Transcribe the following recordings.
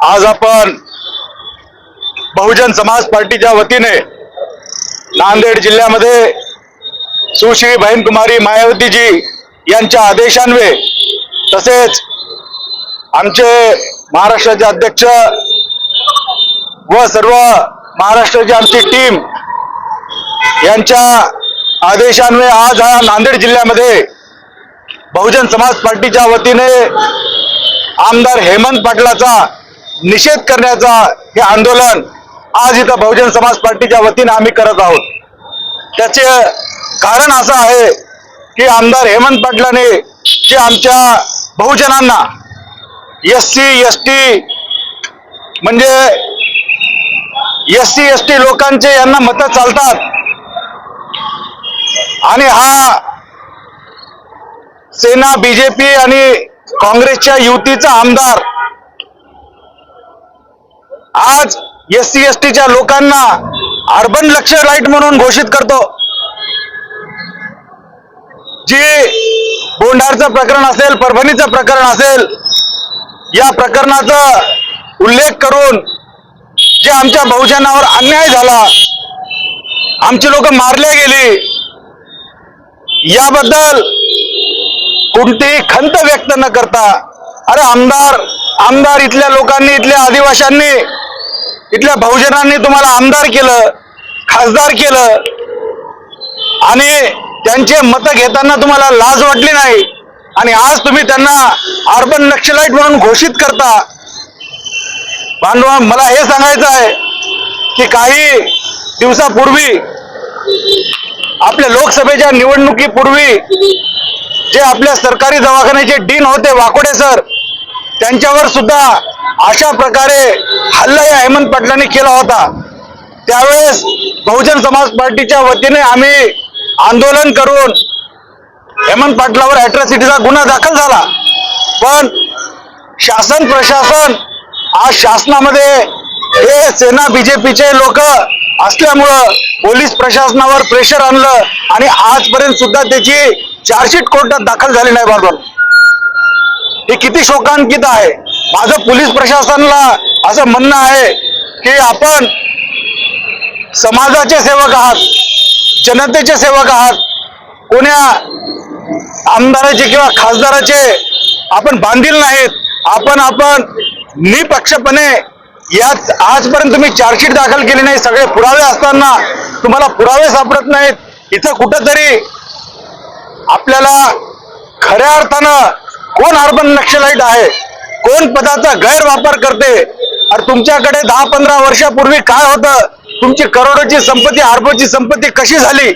आज आपण बहुजन समाज पार्टीच्या वतीने नांदेड जिल्ह्यामध्ये सुश्री बहीणकुमारी मायावतीजी यांच्या आदेशान्वये तसेच आमचे महाराष्ट्राचे अध्यक्ष व सर्व महाराष्ट्राची आमची टीम यांच्या आदेशान्वये आज हा नांदेड जिल्ह्यामध्ये बहुजन समाज पार्टीच्या वतीने आमदार हेमंत पाटलाचा निषेध करण्याचा हे आंदोलन आज इथं बहुजन समाज पार्टीच्या वतीने आम्ही करत आहोत. त्याचे कारण असं आहे की आमदार हेमंत पाटलाने जे आमच्या बहुजनांना एस सी एस टी म्हणजे एस सी एस टी लोकांचे यांना मतं चालतात. आणि हा सेना बीजेपी आणि काँग्रेसच्या युतीचा आमदार आज एस सी एस टीच्या लोकांना अर्बन लक्ष लाइट म्हणून घोषित करतो. जे बोंडारचं प्रकरण असेल परभणीचं प्रकरण असेल या प्रकरणाचा उल्लेख करून जे आमच्या बहुजनावर अन्याय झाला आमची लोक मारले गेली याबद्दल कोणतीही खंत व्यक्त न करता अरे आमदार आमदार इथल्या लोकांनी इथल्या आदिवाशांनी इथल्या बहुजनांनी तुम्हाला आमदार केलं खासदार केलं आणि त्यांचे मतं घेताना तुम्हाला लाज वाटली नाही. आणि आज तुम्ही त्यांना अर्बन नक्षलाईट म्हणून घोषित करता. बांधवा मला हे सांगायचं आहे की काही दिवसापूर्वी आपल्या लोकसभेच्या निवडणुकीपूर्वी जे आपल्या सरकारी दवाखान्याचे डीन होते वाकोडे सर त्यांच्यावर सुद्धा अशा प्रकारे हल्ला या हेमंत पाटलांनी केला होता. त्यावेळेस बहुजन समाज पार्टीच्या वतीने आम्ही आंदोलन करून हेमंत पाटलावर अॅट्रॉसिटीचा गुन्हा दाखल झाला. पण शासन प्रशासन आज शासनामध्ये हे सेना बीजेपीचे लोक असल्यामुळं पोलीस प्रशासनावर प्रेशर आणलं आणि आजपर्यंत सुद्धा त्याची चार्जशीट कोर्टात दाखल झाली नाही बरोबर हे किती शोकांकित आहे. माझं पोलीस प्रशासनाला असं म्हणणं आहे की आपण समाजाचे सेवक आहात जनतेचे सेवक आहात कोण्या आमदाराचे किंवा खासदाराचे आपण बांधील नाहीत आपण आपण निपक्षपणे यात आजपर्यंत तुम्ही चार्जशीट दाखल केली नाही सगळे पुरावे असताना तुम्हाला पुरावे सापडत नाहीत. इथं कुठंतरी आपल्याला खऱ्या अर्थानं कोण अर्बन नक्षलाईट आहे? कोण पदाचा गैरवापर करते? आणि तुमच्याकडे दहा पंधरा वर्षापूर्वी काय होतं? तुमची करोडोची संपत्ती अर्बची संपत्ती कशी झाली?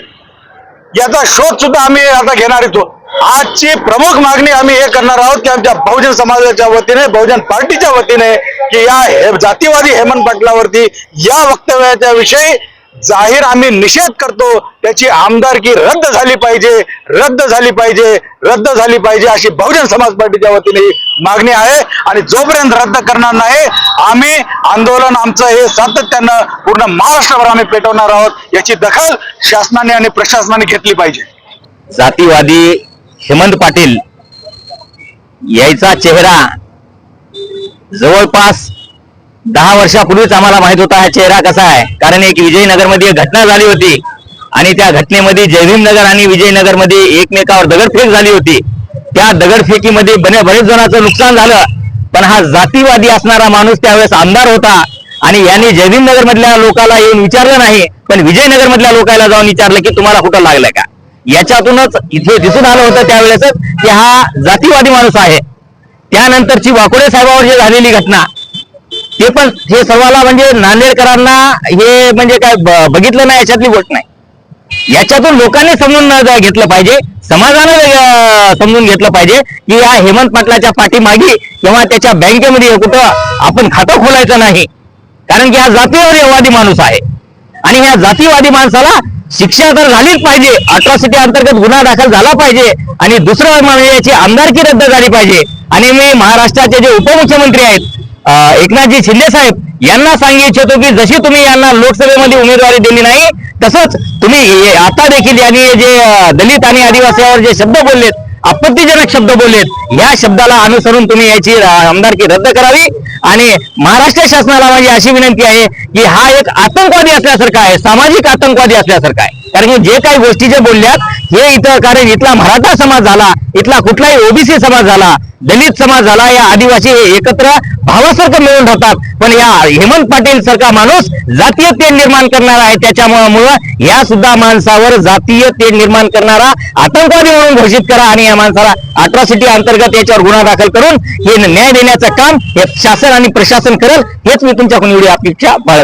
याचा शोध सुद्धा आम्ही आता घेणार येतो आजची प्रमुख मागणी आम्ही हे करणार आहोत की आमच्या बहुजन समाजाच्या वतीने बहुजन पार्टीच्या वतीने की या हे- जातीवादी हेमंत पाटलावरती या वक्तव्याच्या विषयी जाहीर आम्ही निषेध करतो त्याची आमदारकी रद्द झाली पाहिजे रद्द झाली पाहिजे रद्द झाली पाहिजे अशी बहुजन समाज पार्टीच्या वतीने मागणी आहे. आणि जोपर्यंत रद्द करणार नाही आम्ही आंदोलन आमचं हे सातत्यानं पूर्ण महाराष्ट्रभर आम्ही पेटवणार आहोत याची दखल शासनाने आणि प्रशासनाने घेतली पाहिजे. जातीवादी हेमंत पाटील यायचा चेहरा जवळपास दहा वर्षापूर्वीच आम्हाला माहीत होता हा चेहरा कसा आहे. कारण एक विजयनगरमध्ये एक घटना झाली होती. आणि त्या घटनेमध्ये जयभीमनगर आणि विजयनगरमध्ये एकमेकावर दगडफेक झाली होती. त्या दगडफेकीमध्ये बने बरेच जणांचं नुकसान झालं. पण हा जातीवादी असणारा माणूस त्यावेळेस आमदार होता. आणि यांनी जयभीमनगर मधल्या लोकाला येऊन विचारलं नाही. पण विजयनगर मधल्या लोकांना जाऊन विचारलं की तुम्हाला कुठं लागलं का? याच्यातूनच इथे दिसून आलं होतं त्यावेळेसच की हा जातीवादी माणूस आहे. त्यानंतरची वाकोडे साहेबावर जी झालेली घटना ते पण हे सर्वाला म्हणजे नांदेडकरांना हे म्हणजे काय बघितलं नाही याच्यातली गोष्ट नाही. याच्यातून लोकांनी समजून घेतलं पाहिजे. समाजानं समजून घेतलं पाहिजे की या हेमंत पाटलाच्या पाठीमागे किंवा त्याच्या बँकेमध्ये कुठं आपण खातं खोलायचं नाही. कारण की हा जातीवादी माणूस आहे. आणि ह्या जातीवादी माणसाला शिक्षा तर झालीच पाहिजे. अट्रॉसिटी अंतर्गत गुन्हा दाखल झाला पाहिजे. आणि दुसरं म्हणजे याची आमदारकी रद्द झाली पाहिजे. आणि मी महाराष्ट्राचे जे उपमुख्यमंत्री आहेत एकनाथजी शिंदे साहेब यांना सांगू इच्छितो की जशी तुम्ही यांना लोकसभेमध्ये उमेदवारी दिली नाही तसंच तुम्ही आता देखील यांनी जे दलित आणि आदिवासीवर जे शब्द बोललेत आपत्तीजनक शब्द बोललेत या शब्दाला अनुसरून तुम्ही याची आमदारकी रद्द करावी. आणि महाराष्ट्र शासनाला माझी अशी विनंती आहे की हा एक आतंकवादी असल्यासारखा आहे सामाजिक आतंकवादी असल्यासारखा आहे. कारण की जे काही गोष्टी जे बोलल्यात हे इथं कारण इथला मराठा समाज झाला इथला कुठलाही ओबीसी समाज झाला दलित समाज झाला या आदिवासी हे एकत्र भावासारखं मिळून राहतात. पण या हेमंत पाटील सारखा माणूस जातीय तेढ निर्माण करणारा आहे त्याच्यामुळं या सुद्धा माणसावर जातीय तेढ निर्माण करणारा आतंकवादी म्हणून घोषित करा आणि या माणसाला अट्रॉसिटी अंतर्गत याच्यावर गुन्हा दाखल करून हे न्याय देण्याचं काम हे शासन आणि प्रशासन करेल हेच मी तुमच्याकडून एवढी अपेक्षा बाळगतो.